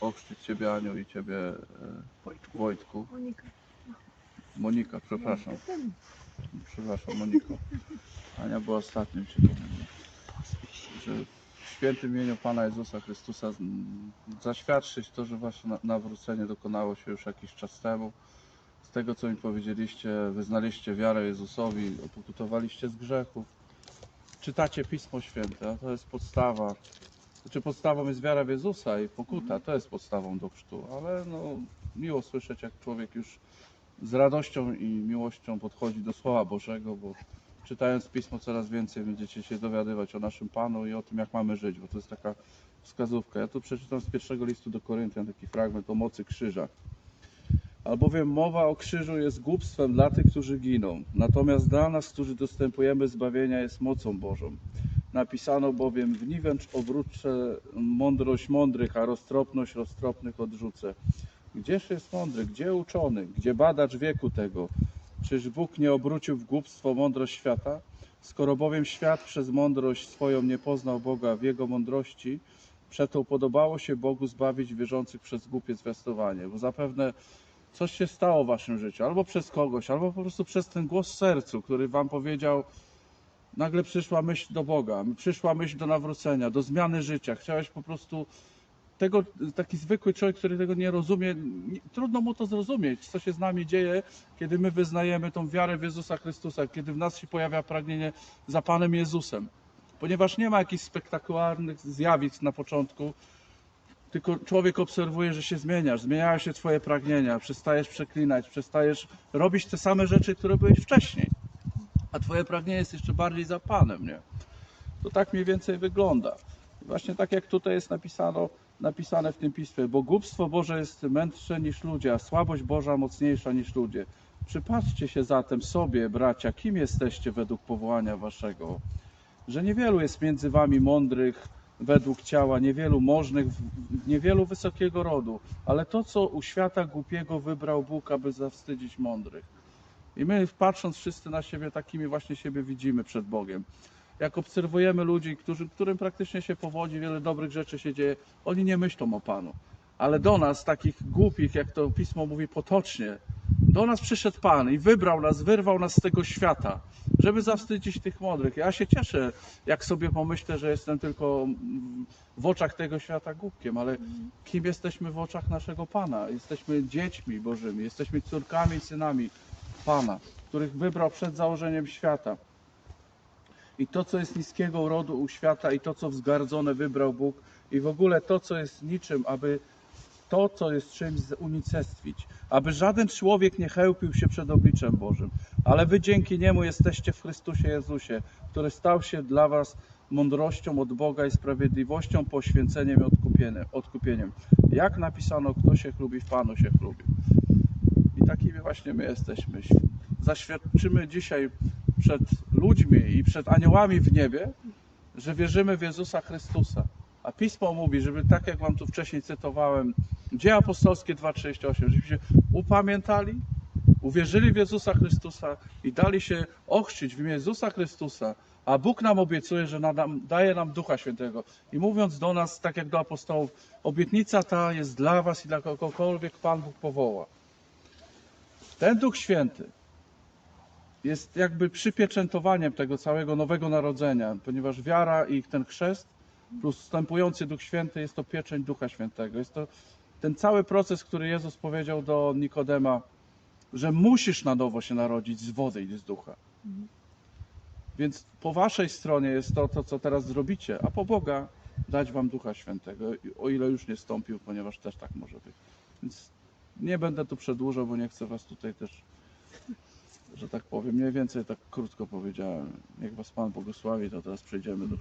ochrzcić Ciebie Aniu i Ciebie e, Wojtku. Wojtku. Monika. Monika, przepraszam. Przepraszam, Moniko. Ania była ostatnim powiem. Że w świętym imieniu Pana Jezusa Chrystusa zaświadczyć to, że Wasze na- nawrócenie dokonało się już jakiś czas temu. Z tego, co mi powiedzieliście, wyznaliście wiarę Jezusowi, opokutowaliście z grzechów. Czytacie Pismo Święte, a to jest podstawa. Znaczy podstawą jest wiara w Jezusa i pokuta, to jest podstawą do chrztu, ale no, miło słyszeć, jak człowiek już z radością i miłością podchodzi do Słowa Bożego, bo czytając Pismo coraz więcej będziecie się dowiadywać o naszym Panu i o tym, jak mamy żyć, bo to jest taka wskazówka. Ja tu przeczytam z pierwszego listu do Koryntian taki fragment o mocy krzyża. Albowiem mowa o krzyżu jest głupstwem dla tych, którzy giną, natomiast dla nas, którzy dostępujemy zbawienia, jest mocą Bożą. Napisano bowiem, w niwęcz obrócę mądrość mądrych, a roztropność roztropnych odrzucę. Gdzież jest mądry, gdzie uczony, gdzie badacz wieku tego? Czyż Bóg nie obrócił w głupstwo mądrość świata? Skoro bowiem świat przez mądrość swoją nie poznał Boga w Jego mądrości, przeto podobało się Bogu zbawić wierzących przez głupie zwiastowanie. Bo zapewne coś się stało w waszym życiu, albo przez kogoś, albo po prostu przez ten głos w sercu, który wam powiedział, nagle przyszła myśl do Boga, przyszła myśl do nawrócenia, do zmiany życia. Chciałeś po prostu tego, taki zwykły człowiek, który tego nie rozumie, trudno mu to zrozumieć, co się z nami dzieje, kiedy my wyznajemy tą wiarę w Jezusa Chrystusa, kiedy w nas się pojawia pragnienie za Panem Jezusem. Ponieważ nie ma jakichś spektakularnych zjawisk na początku, tylko człowiek obserwuje, że się zmieniasz, zmieniają się twoje pragnienia, przestajesz przeklinać, przestajesz robić te same rzeczy, które byłeś wcześniej. A twoje pragnienie jest jeszcze bardziej za Panem, nie? To tak mniej więcej wygląda. Właśnie tak jak tutaj jest napisano, napisane w tym pismie, bo głupstwo Boże jest mędrsze niż ludzie, a słabość Boża mocniejsza niż ludzie. Przypatrzcie się zatem sobie, bracia, kim jesteście według powołania waszego. Że niewielu jest między wami mądrych według ciała, niewielu możnych, niewielu wysokiego rodu, ale to, co u świata głupiego wybrał Bóg, aby zawstydzić mądrych. I my patrząc wszyscy na siebie, takimi właśnie siebie widzimy przed Bogiem. Jak obserwujemy ludzi, którzy, którym praktycznie się powodzi, wiele dobrych rzeczy się dzieje, oni nie myślą o Panu. Ale do nas, takich głupich, jak to pismo mówi potocznie, do nas przyszedł Pan i wybrał nas, wyrwał nas z tego świata, żeby zawstydzić tych mądrych. Ja się cieszę, jak sobie pomyślę, że jestem tylko w oczach tego świata głupkiem, ale kim jesteśmy w oczach naszego Pana? Jesteśmy dziećmi Bożymi, jesteśmy córkami i synami Pana, których wybrał przed założeniem świata. I to, co jest niskiego urodu u świata, i to, co wzgardzone wybrał Bóg, i w ogóle to, co jest niczym, aby to, co jest czymś unicestwić, aby żaden człowiek nie chełpił się przed obliczem Bożym, ale wy dzięki niemu jesteście w Chrystusie Jezusie, który stał się dla was mądrością od Boga i sprawiedliwością, poświęceniem i odkupieniem. Jak napisano, kto się chlubi, w Panu się chlubi. Takimi właśnie my jesteśmy. Zaświadczymy dzisiaj przed ludźmi i przed aniołami w niebie, że wierzymy w Jezusa Chrystusa. A Pismo mówi, żeby tak jak wam tu wcześniej cytowałem, Dzieje Apostolskie 2,38, żebyśmy się upamiętali, uwierzyli w Jezusa Chrystusa i dali się ochrzcić w imię Jezusa Chrystusa, a Bóg nam obiecuje, że nadam, daje nam Ducha Świętego. I mówiąc do nas, tak jak do apostołów, obietnica ta jest dla was i dla kogokolwiek Pan Bóg powoła. Ten Duch Święty jest jakby przypieczętowaniem tego całego nowego narodzenia, ponieważ wiara i ten chrzest plus wstępujący Duch Święty jest to pieczęć Ducha Świętego. Jest to ten cały proces, który Jezus powiedział do Nikodema, że musisz na nowo się narodzić z wody i z ducha. Więc po waszej stronie jest to, to, co teraz zrobicie, a po Boga dać wam Ducha Świętego, o ile już nie stąpił, ponieważ też tak może być. Więc nie będę tu przedłużał, bo nie chcę was tutaj też, że tak powiem, mniej więcej tak krótko powiedziałem. Niech was Pan błogosławi, to teraz przejdziemy do.